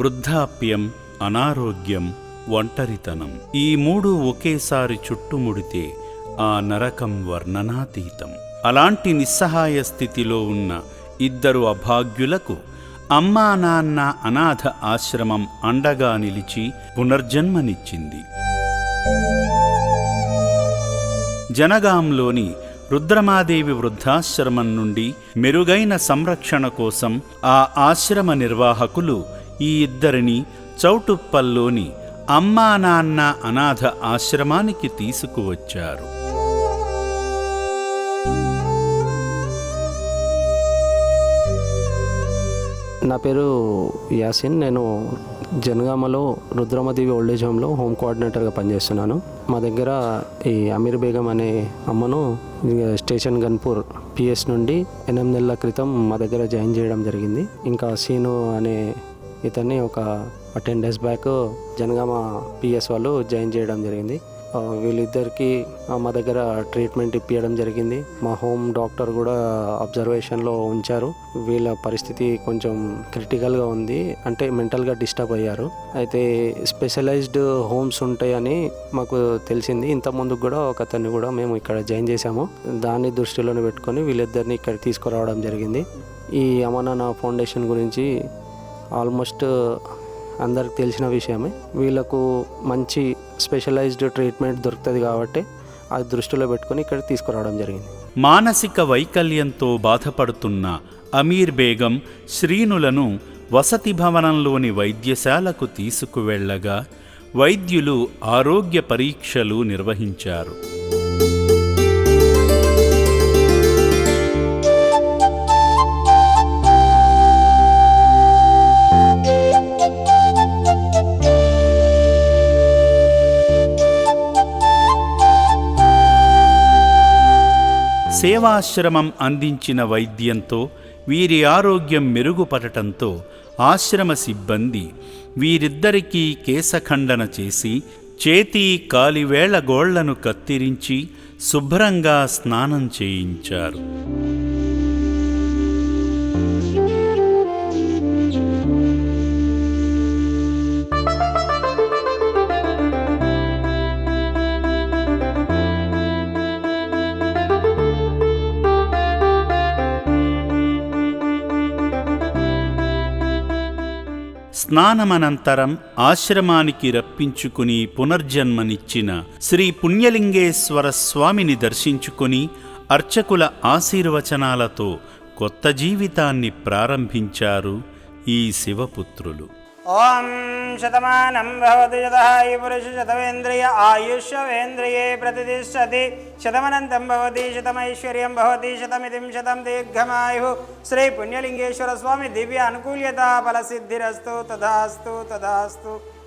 వృద్ధాప్యం అనారోగ్యం ఒంటరితనం. ఈ మూడు ఒకేసారి చుట్టుముడితే ఆ నరకం వర్ణనాతీతం. అలాంటి నిస్సహాయ స్థితిలో ఉన్న ఇద్దరు అభాగ్యులకు అమ్మా నాన్న అనాథ ఆశ్రమం అండగా నిలిచి పునర్జన్మనిచ్చింది. జనగాంలోని రుద్రమాదేవి వృద్ధాశ్రమం నుండి మెరుగైన సంరక్షణ కోసం ఆ ఆశ్రమ నిర్వాహకులు ఈ ఇద్దరిని చౌటుప్పల్లోని అమ్మా నాన్న అనాథ ఆశ్రమానికి తీసుకువచ్చారు. నా పేరు యాసిన్. నేను జనగామలో రుద్రమదేవి ఓల్డేజ్ హోమ్లో హోమ్ కోఆర్డినేటర్గా పనిచేస్తున్నాను. మా దగ్గర ఈ అమీర్ బేగం అనే అమ్మను స్టేషన్ గన్పూర్ పిఎస్ నుండి ఎనిమిది నెలల క్రితం మా దగ్గర జాయిన్ చేయడం జరిగింది. ఇంకా సీను అనే ఇతన్ని ఒక ten days back Jangaon PS వాళ్ళు జాయిన్ చేయడం జరిగింది. వీళ్ళిద్దరికి మా దగ్గర ట్రీట్మెంట్ ఇప్పించడం జరిగింది. మా హోమ్ డాక్టర్ కూడా అబ్జర్వేషన్లో ఉంచారు. వీళ్ళ పరిస్థితి కొంచెం క్రిటికల్గా ఉంది అంటే మెంటల్గా డిస్టర్బ్ అయ్యారు. అయితే స్పెషలైజ్డ్ హోమ్స్ ఉంటాయని మాకు తెలిసింది. ఇంత ముందుకు కూడా ఒక అతన్ని కూడా మేము ఇక్కడ జాయిన్ చేశాము. దాన్ని దృష్టిలోనే పెట్టుకొని వీళ్ళిద్దరిని ఇక్కడ తీసుకురావడం జరిగింది. ఈ అమనానా ఫౌండేషన్ గురించి ఆల్మోస్ట్ అందరికి తెలిసిన విషయమే. వీళ్ళకు మంచి స్పెషలైజ్డ్ ట్రీట్మెంట్ దొరుకుతుంది కాబట్టి అది దృష్టిలో పెట్టుకొని ఇక్కడ తీసుకురావడం జరిగింది. మానసిక వైకల్యంతో బాధపడుతున్న అమీర్ బేగం శ్రీనులను వసతి భవనంలోని వైద్యశాలకు తీసుకువెళ్ళగా వైద్యులు ఆరోగ్య పరీక్షలు నిర్వహించారు. సేవాశ్రమం అందించిన వైద్యంతో వీరి ఆరోగ్యం మెరుగుపడటంతో ఆశ్రమ సిబ్బంది వీరిద్దరికీ కేశఖండన చేసి చేతి కాలివేళ్ళ గోళ్ళను కత్తిరించి శుభ్రంగా స్నానం చేయించారు. స్నానమనంతరం ఆశ్రమానికి రప్పించుకుని పునర్జన్మనిచ్చిన శ్రీ పుణ్యలింగేశ్వర స్వామిని దర్శించుకుని అర్చకుల ఆశీర్వచనాలతో కొత్త జీవితాన్ని ప్రారంభించారు ఈ శివపుత్రులు. ఓం శతమానం భవతి యథాయి పురుష శతవేంద్రియ ఆయుష్యేంద్రియే ప్రతిష్టతి. శతమనంతం భవతి శతమైశ్వర్యం భవతి శతమితిం శతం దీర్ఘమాయు. శ్రీ పుణ్యలింగేశ్వర స్వామి దివ్య అనుకూల్యత ఫలసిద్ధిరస్తు. తదాస్తు తదాస్తు.